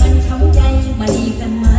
มันช้ำใจมาดีกันมา